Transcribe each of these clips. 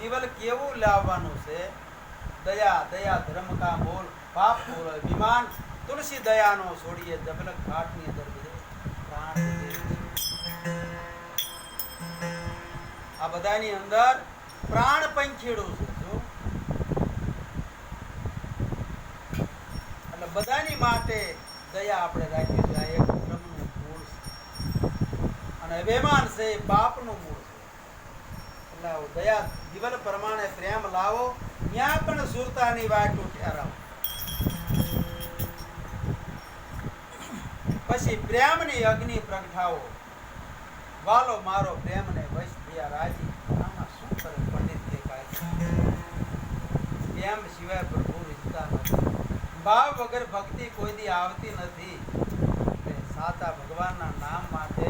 જીવન કેવું લાવવાનું છે? દયા દયા ધર્મ કા મોલ, પાપ મોલ વિમાન તુલસી દયાનો છોડીએ જબલક ઘાટની અંદર. આ બધાની અંદર પ્રાણ પંખીડું છે એટલે બધાની માટે દયા આપણે રાખી એક ધર્મનું મૂળ અને અભિમાન છે પાપનું મૂળ આવું દયા, જીવન પ્રમાણે પ્રેમ લાવો. ત્યાં પણ સુરતાની વાટું ઠેરાવો પછી પ્રેમની અગ્નિ પ્રગટાવો. વાલો, મારો પ્રેમને વશ થયા રાજી. આમાં શું કરે પંડિત કે પ્રેમ સિવાય પ્રભુ રીતતા નથી. ભાવ વગર ભક્તિ કોઈ દી આવતી નથી. સાચા ભગવાનના નામ માટે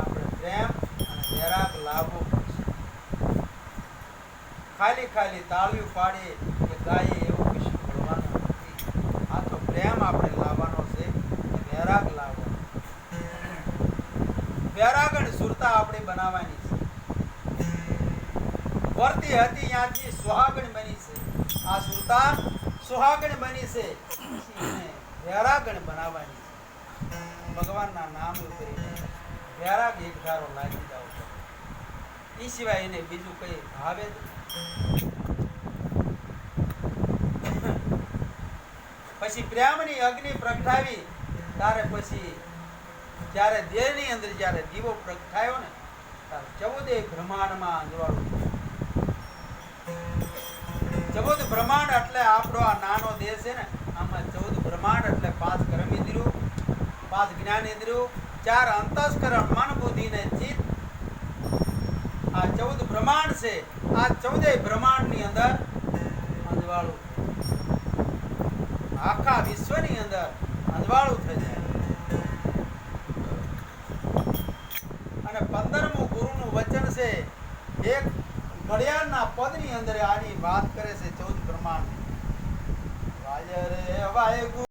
આપણે પ્રેમ અને વૈરાગ લાવવો ખાલી ખાલી તાળીઓ પાડીએ કે ગાઈએ એવું કશું ભણવાનું નથી. આ તો પ્રેમ આપણે લાવવાનો છે વૈરાગ લાવવાનો. વૈરાગ અને સુરતા આપણે બનાવવાની છે. વર્તી હતી ત્યાંથી સુહાગણ બની છે. આ સુરતા સુહાગણ બની છે. વૈરાગણ બનાવવાની છે. ભગવાનના નામ ઉપર વૈરાગ એક ધારો લાગી જાવ. એ સિવાય એને બીજું કઈ ભાવે પછી પ્રેમની અગ્નિ પ્રગટાવી, તારે પછી જ્યારે દેહની અંદર જ્યારે દીવો પ્રગટાયો ને ત્યારે ચૌદે બ્રહ્માંડમાં અંજવાળું ચૌદ બ્રહ્માંડ એટલે આપણો આ નાનો દેહ છે ને, આમાં ચૌદ બ્રહ્માંડ એટલે પાંચ કર્મ ઇન્દ્રિયો પાંચ જ્ઞાન ઇન્દ્રિયો ચાર અંતસ્કરણ મન બુદ્ધિ ને ચિત્ત આ ચૌદ બ્રહ્માંડ છે. આ ચૌદે બ્રહ્માંડની અંદર અંજવાળું આખા વિશ્વની અંદર અંજવાળું થઈ જાય. અને પંદરમું ગુરુનું વચન છે, એક ઘડિયાળના પદની અંદર આની વાત કરે છે ચૌદ બ્રહ્માંડ વાય રે